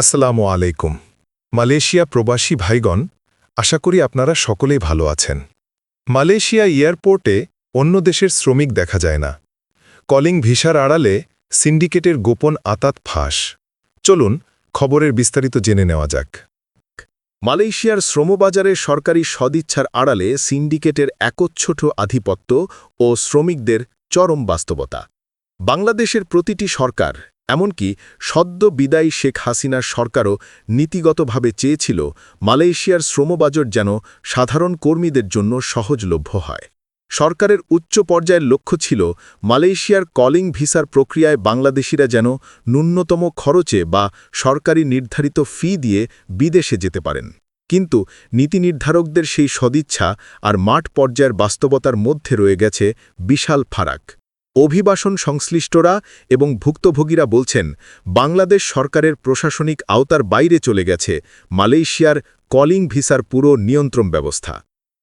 আসসালামু আলাইকুম। মালয়েশিয়া প্রবাসী ভাইগণ, আশা করি আপনারা সকলেই ভালো আছেন। মালয়েশিয়া এয়ারপোর্টে অন্য দেশের শ্রমিক দেখা যায় না। কলিং ভিসার আড়ালে সিন্ডিকেটের গোপন আতাত ফাঁস। চলুন, খবরের বিস্তারিত জেনে নেওয়া যাক। মালয়েশিয়ার শ্রমবাজারে সরকারি সদিচ্ছার আড়ালে সিন্ডিকেটের একচ্ছট আধিপত্য ও শ্রমিকদের চরম বাস্তবতা। বাংলাদেশের প্রতিটি সরকার এমনকি সদ্য বিদায়ী শেখ হাসিনার সরকারও নীতিগতভাবে চেয়েছিল মালয়েশিয়ার শ্রমবাজার যেন সাধারণ কর্মীদের জন্য সহজলভ্য হয়। সরকারের উচ্চ পর্যায়ের লক্ষ্য ছিল মালয়েশিয়ার কলিং ভিসার প্রক্রিয়ায় বাংলাদেশিরা যেন ন্যূনতম খরচে বা সরকারি নির্ধারিত ফি দিয়ে বিদেশে যেতে পারেন। কিন্তু নীতি নির্ধারকদের সেই সদিচ্ছা আর মাঠ পর্যায়ের বাস্তবতার মধ্যে রয়ে গেছে বিশাল ফারাক। অভিবাসন সংশ্লিষ্টরা এবং ভুক্তভোগীরা বলছেন, বাংলাদেশ সরকারের প্রশাসনিক আওতার বাইরে চলে গেছে, মালয়েশিয়ার কলিং ভিসার পুরো নিয়ন্ত্রণ ব্যবস্থা।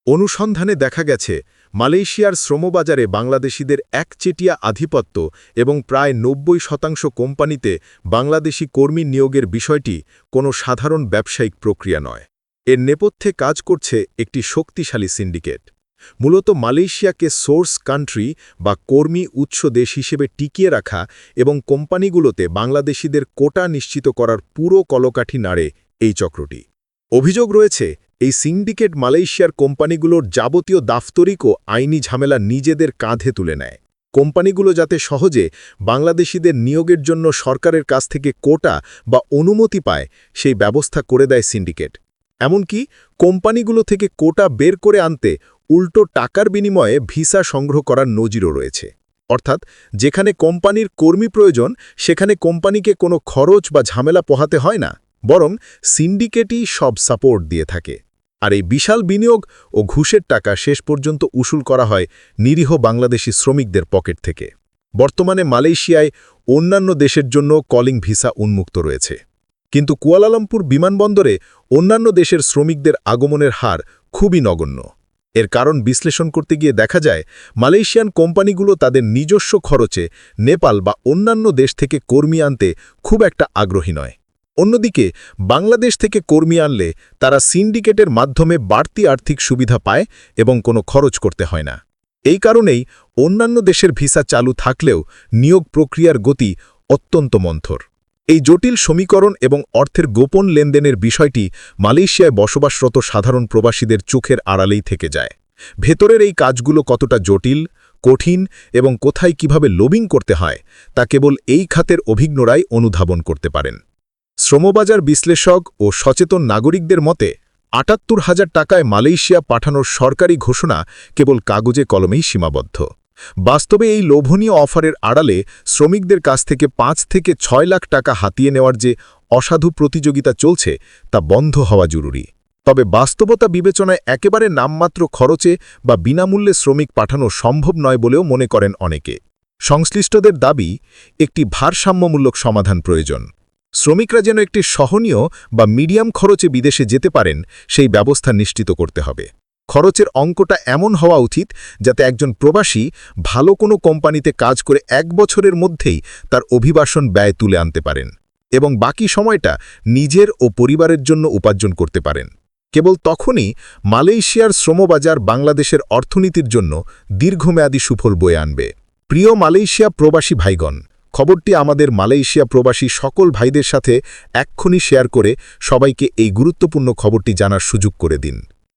অনুসন্ধানে দেখা গেছে, মালয়েশিয়ার শ্রমবাজারে বাংলাদেশিদের একচেটিয়া আধিপত্য এবং প্রায় নব্বই শতাংশ কোম্পানিতে বাংলাদেশি কর্মী নিয়োগের বিষয়টি কোনো সাধারণ ব্যবসায়িক প্রক্রিয়া নয়। এর নেপথ্যে কাজ করছে একটি শক্তিশালী সিন্ডিকেট। মূলত মালয়েশিয়াকে সোর্স কান্ট্রি বা কর্মী উৎস দেশ হিসেবে টিকিয়ে রাখা এবং কোম্পানিগুলোতে বাংলাদেশিদের কোটা নিশ্চিত করার পুরো কলকাঠি নাড়ে এই চক্রটি। অভিযোগ রয়েছে, এই সিন্ডিকেট মালয়েশিয়ার কোম্পানিগুলোর যাবতীয় দাফতরিক ও আইনি ঝামেলা নিজেদের কাঁধে তুলে নেয়। কোম্পানিগুলো যাতে সহজে বাংলাদেশিদের নিয়োগের জন্য সরকারের কাছ থেকে কোটা বা অনুমতি পায়, সেই ব্যবস্থা করে দেয় সিন্ডিকেট। এমনকি কোম্পানিগুলো থেকে কোটা বের করে আনতে উল্টো টাকার বিনিময়ে ভিসা সংগ্রহ করার নজিরও রয়েছে। অর্থাৎ, যেখানে কোম্পানির কর্মী প্রয়োজন, সেখানে কোম্পানিকে কোনো খরচ বা ঝামেলা পোহাতে হয় না, বরং সিন্ডিকেটই সব সাপোর্ট দিয়ে থাকে। আর এই বিশাল বিনিয়োগ ও ঘুষের টাকা শেষ পর্যন্ত উসুল করা হয় নিরীহ বাংলাদেশি শ্রমিকদের পকেট থেকে। বর্তমানে মালয়েশিয়ায় অন্যান্য দেশের জন্য কলিং ভিসা উন্মুক্ত রয়েছে। কিন্তু কুয়ালালামপুর বিমানবন্দরে অন্যান্য দেশের শ্রমিকদের আগমনের হার খুবই নগণ্য। এর কারণ বিশ্লেষণ করতে গিয়ে দেখা যায়, মালয়েশিয়ান কোম্পানিগুলো তাদের নিজস্ব খরচে নেপাল বা অন্যান্য দেশ থেকে কর্মী আনতে খুব একটা আগ্রহী নয়। অন্যদিকে, বাংলাদেশ থেকে কর্মী আনলে তারা সিন্ডিকেটের মাধ্যমে বাড়তি আর্থিক সুবিধা পায় এবং কোনো খরচ করতে হয় না। এই কারণেই অন্যান্য দেশের ভিসা চালু থাকলেও নিয়োগ প্রক্রিয়ার গতি অত্যন্ত মন্থর। এই জটিল সমীকরণ এবং অর্থের গোপন লেনদেনের বিষয়টি মালয়েশিয়ায় বসবাসরত সাধারণ প্রবাসীদের চোখের আড়ালেই থেকে যায়। ভেতরের এই কাজগুলো কতটা জটিল, কঠিন এবং কোথায় কীভাবে লোবিং করতে হয়, তা কেবল এই খাতের অভিজ্ঞরাই অনুধাবন করতে পারেন। শ্রমবাজার বিশ্লেষক ও সচেতন নাগরিকদের মতে, আটাত্তর হাজার টাকায় মালয়েশিয়া পাঠানোর সরকারি ঘোষণা কেবল কাগজে কলমেই সীমাবদ্ধ। বাস্তবে এই লোভনীয় অফারের আড়ালে শ্রমিকদের কাছ থেকে পাঁচ থেকে ছয় লাখ টাকা হাতিয়ে নেওয়ার যে অসাধু প্রতিযোগিতা চলছে, তা বন্ধ হওয়া জরুরি। তবে বাস্তবতা বিবেচনায় একেবারে নামমাত্র খরচে বা বিনামূল্যে শ্রমিক পাঠানো সম্ভব নয় বলেও মনে করেন অনেকে। সংশ্লিষ্টদের দাবি, একটি ভারসাম্যমূলক সমাধান প্রয়োজন। শ্রমিকরা যেন একটি সহনীয় বা মিডিয়াম খরচে বিদেশে যেতে পারেন, সেই ব্যবস্থা নিশ্চিত করতে হবে। খরচের অঙ্কটা এমন হওয়া উচিত যাতে একজন প্রবাসী ভালো কোনো কোম্পানিতে কাজ করে এক বছরের মধ্যেই তার অভিবাসন ব্যয় তুলে আনতে পারেন এবং বাকি সময়টা নিজের ও পরিবারের জন্য উপার্জন করতে পারেন। কেবল তখনই মালয়েশিয়ার শ্রমবাজার বাংলাদেশের অর্থনীতির জন্য দীর্ঘমেয়াদী সুফল বয়ে আনবে। প্রিয় মালয়েশিয়া প্রবাসী ভাইগণ, খবরটি আমাদের মালয়েশিয়া প্রবাসী সকল ভাইদের সাথে এক্ষুনি শেয়ার করে সবাইকে এই গুরুত্বপূর্ণ খবরটি জানার সুযোগ করে দিন।